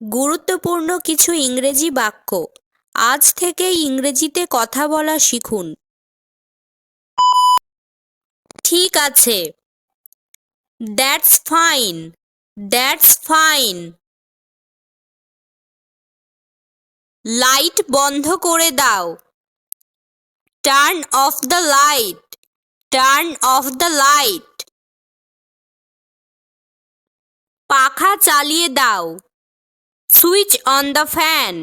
গুরুত্বপূর্ণ কিছু ইংরেজি বাক্য। আজ থেকেই ইংরেজিতে কথা বলা শিখুন। ঠিক আছে। That's fine that's fine light বন্ধ করে দাও। Turn off the light turn off the light পাখা চালিয়ে দাও। Switch on the fan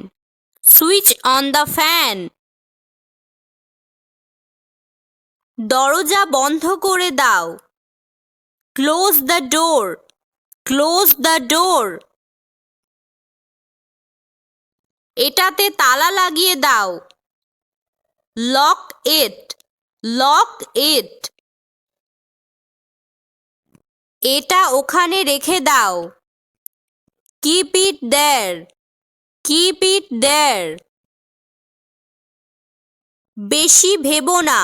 switch on the fan দরজা বন্ধ করে দাও। Close the door close the door এটাতে তালা লাগিয়ে দাও। লক ইট লক ইট এটা ওখানে রেখে দাও। Keep it there keep it দেয়ার বেশি ভেবো না।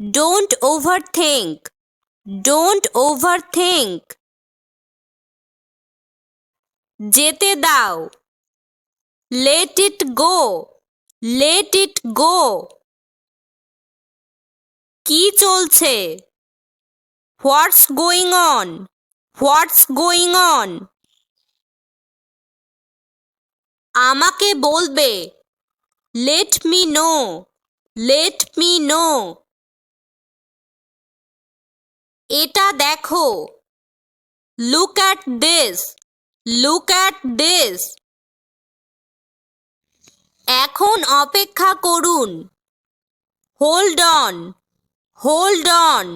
Don't overthink don't overthink যেতে দাও। Let it go let it go কি চলছে? What's going on what's going on আমাকে বলবে let me know let me know এটা দেখো look at this look at this এখন অপেক্ষা করুন হোল্ড অন হোল্ড অন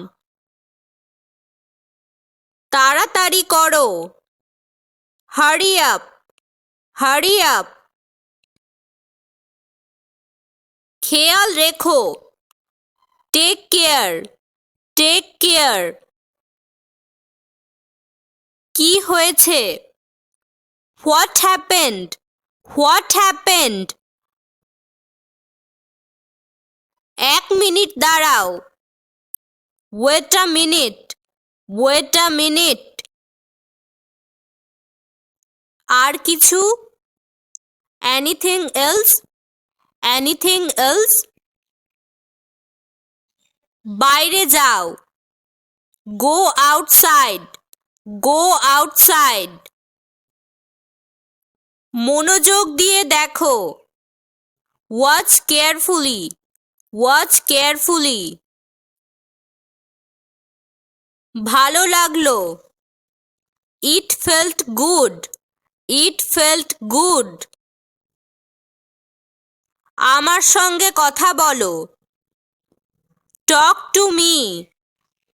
তাড়াতাড়ি করো হারি আপ হারি আপ খেয়াল রেখো। টেক কেয়ার টেক কেয়ার কি হয়েছে? হোয়াট হ্যাপেন্ড হোয়াট হ্যাপেন্ড এক মিনিট দাঁড়াও। Wait a minute wait a minute আর কিছু? এনিথিং এলস এনিথিং এলস বাইরে যাও। গো আউটসাইড গো আউটসাইড মনোযোগ দিয়ে দেখো। ওয়াচ কেয়ারফুলি ওয়াচ কেয়ারফুলি ভালো লাগল। It felt good it felt good আমার সঙ্গে কথা বলো। Talk to me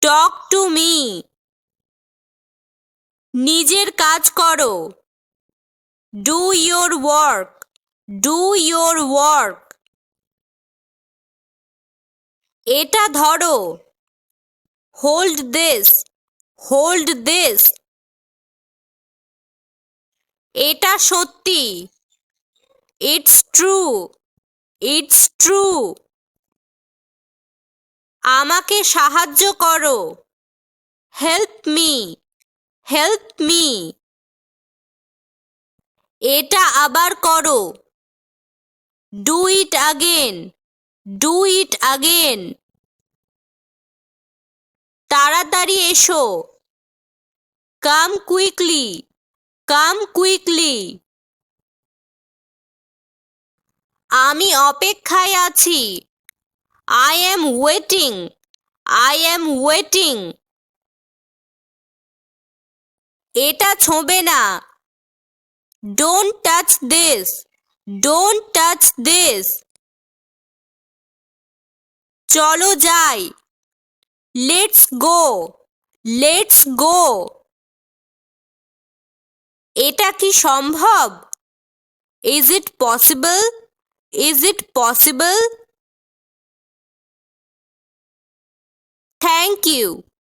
talk to me নিজের কাজ করো। Do your work do your work এটা ধরো। হোল্ড দিস হোল্ড দিস এটা সত্যি। ইটস ট্রু ইটস ট্রু আমাকে সাহায্য করো। হেল্প মি হেল্প মি এটা আবার করো। Do it again do it again তাড়াতাড়ি এসো। কাম কুইকলি কাম কুইকলি আমি অপেক্ষায় আছি। I am waiting I am waiting এটা ছোঁবে না। Don't touch this don't touch this চলো যাই। লেটস গো লেটস গো এটা কি সম্ভব? Is it possible is it possible thank you